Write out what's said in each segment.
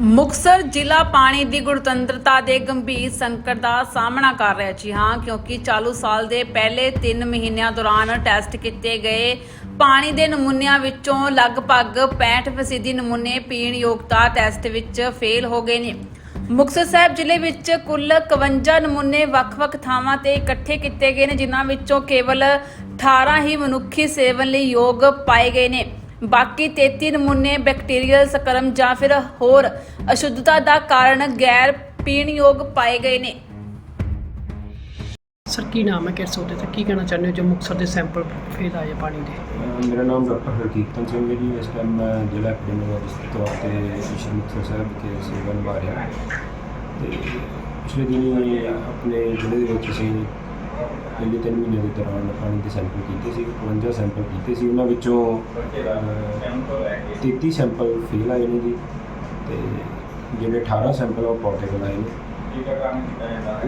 ਮੁਕਸਰ ਜ਼ਿਲ੍ਹਾ ਪਾਣੀ ਦੀ ਗੁਣਤੰਤਰਤਾ ਦੇ ਗੰਭੀਰ ਸੰਕਟ ਦਾ ਸਾਹਮਣਾ ਕਰ ਰਿਹਾ ਹੈ। ਜੀ ਹਾਂ, ਕਿਉਂਕਿ ਚਾਲੂ ਸਾਲ ਦੇ ਪਹਿਲੇ 3 ਮਹੀਨਿਆਂ ਦੌਰਾਨ ਟੈਸਟ ਕੀਤੇ ਗਏ ਪਾਣੀ ਦੇ ਨਮੂਨਿਆਂ ਵਿੱਚੋਂ ਲਗਭਗ 65% ਨਮੂਨੇ ਪੀਣ ਯੋਗਤਾ ਟੈਸਟ ਵਿੱਚ ਫੇਲ ਹੋ ਗਏ ਨੇ ਮੁਕਤਸਰ ਸਾਹਿਬ ਜ਼ਿਲ੍ਹੇ ਵਿੱਚ ਕੁੱਲ 51 ਨਮੂਨੇ ਵੱਖ-ਵੱਖ ਥਾਵਾਂ ਤੇ ਇਕੱਠੇ ਕੀਤੇ ਗਏ ਨੇ, ਜਿਨ੍ਹਾਂ ਵਿੱਚੋਂ ਕੇਵਲ 18 ਹੀ ਮਨੁੱਖੀ ਸੇਵਨ ਲਈ ਯੋਗ ਪਾਏ ਗਏ ਨੇ ਬਾਕੀ 33 ਨਮੂਨੇ ਬੈਕਟੀਰੀਅਲ ਸਕਰਮ ਜਾਂ ਫਿਰ ਹੋਰ ਅਸ਼ੁੱਧਤਾ ਦਾ ਕਾਰਨ ਗੈਰ ਪੀਣਯੋਗ ਪਾਏ ਗਏ ਨੇ। ਸਰ ਕੀ ਨਾਮ ਹੈ ਕਿਸ ਉਹਦੇ ਤੇ? ਕੀ ਕਹਿਣਾ ਚਾਹੁੰਦੇ ਹੋ ਜੋ ਮੁਕਤਸਰ ਦੇ ਸੈਂਪਲ ਫੇਲ ਆਏ ਆ ਪਾਣੀ ਦੇ? ਮੇਰਾ ਨਾਮ ਡਾਕਟਰ ਹਰਕੀਰਤਨ ਸਿੰਘ ਹੈ ਜੀ। ਇਸ ਟਾਈਮ ਮੈਂ ਜ਼ਿਲ੍ਹਾ ਐਪੀਡੈਮੀਓਲੋਜਿਸਟ ਦੇ ਤੌਰ ਤੇ ਸ਼੍ਰੀ ਮੁਕਤਸਰ ਸਾਹਿਬ ਵਿਖੇ ਸੇਵਾ ਨਿਭਾ ਰਿਹਾ। ਤੇ ਪਿਛਲੇ ਦਿਨੀ ਆਪਣੇ ਜ਼ਿਲ੍ਹੇ ਦੇ ਵਿੱਚ ਅਸੀਂ ਪਹਿਲੇ ਤਿੰਨ ਮਹੀਨੇ ਦੇ ਦੌਰਾਨ ਪਾਣੀ ਦੇ ਸੈਂਪਲ ਕੀਤੇ ਸੀ 52 ਸੈਂਪਲ ਕੀਤੇ ਸੀ ਉਹਨਾਂ ਵਿੱਚੋਂ ਅਹ, 33 ਸੈਂਪਲ ਫੇਲ ਆਏ ਨੇ ਜੀ ਤੇ ਜਿਹੜੇ 18 ਸੈਂਪਲ ਉਹ ਪੋਜ਼ਿਟਿਵ ਆਏ ਨੇ।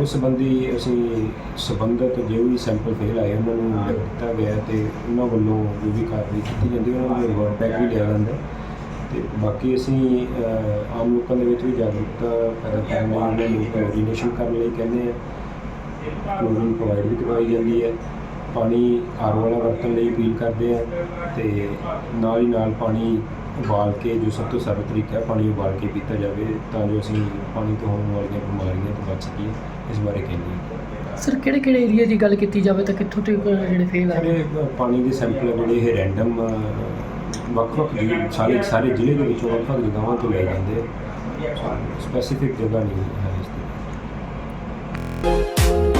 ਉਸ ਸੰਬੰਧੀ ਅਸੀਂ ਸੰਬੰਧਿਤ ਜੋ ਵੀ ਸੈਂਪਲ ਫੇਲ ਆਏ ਉਹਨਾਂ ਨੂੰ ਲਿਖ ਦਿੱਤਾ ਗਿਆ ਤੇ ਉਹਨਾਂ ਵੱਲੋਂ ਜੋ ਵੀ ਕਾਰਵਾਈ ਕੀਤੀ ਜਾਂਦੀ ਉਹਨਾਂ ਨੂੰ ਰਿਵਰਟ ਬੈਕ ਵੀ ਲਿਆ ਜਾਂਦਾ। ਤੇ ਬਾਕੀ ਅਸੀਂ ਆਮ ਲੋਕਾਂ ਦੇ ਵਿੱਚ ਵੀ ਜਾਗਰੂਕਤਾ ਪੈਦਾ ਕਰਨ ਲਈ ਉਹਨਾਂ ਨੂੰ ਕੋਆਰਡੀਨੇਸ਼ਨ ਕਰਨ ਲਈ ਕਹਿੰਦੇ ਆ ਕਲੋਰੀਨ ਪ੍ਰੋਵਾਈਡ ਵੀ ਕਰਵਾਈ ਜਾਂਦੀ ਹੈ। ਪਾਣੀ ਆਰਓ ਵਾਲਾ ਵਰਤਣ ਲਈ ਅਪੀਲ ਕਰਦੇ ਆ ਤੇ ਨਾਲ ਹੀ ਨਾਲ ਪਾਣੀ ਉਬਾਲ ਕੇ ਜੋ ਸਭ ਤੋਂ ਸਰਲ ਤਰੀਕਾ ਹੈ ਪਾਣੀ ਉਬਾਲ ਕੇ ਪੀਤਾ ਜਾਵੇ ਤਾਂ ਜੋ ਅਸੀਂ ਪਾਣੀ ਤੋਂ ਹੋਣ ਵਾਲੀਆਂ ਬਿਮਾਰੀਆਂ ਤੋਂ ਬਚ ਸਕੀਏ। ਇਸ ਬਾਰੇ ਕਹਿੰਦੇ ਹਾਂ ਸਰ ਕਿਹੜੇ ਕਿਹੜੇ ਏਰੀਆ ਦੀ ਗੱਲ ਕੀਤੀ ਜਾਵੇ ਤਾਂ ਕਿੱਥੋਂ ਤੱਕ ਜਿਹੜੇ ਫੇਲ ਸਾਰੇ ਪਾਣੀ ਦੇ ਸੈਂਪਲ ਜਿਹੜੇ ਇਹ ਰੈਂਡਮ ਵੱਖ-ਵੱਖ ਸਾਰੇ ਸਾਰੇ ਜ਼ਿਲ੍ਹੇ ਦੇ ਵਿੱਚੋਂ ਵੱਖ-ਵੱਖ ਜਗ੍ਹਾਵਾਂ ਤੋਂ ਲਏ ਜਾਂਦੇ ਆ। ਸਪੈਸੀਫਿਕ ਜਗ੍ਹਾ ਨਹੀਂ ਹੈ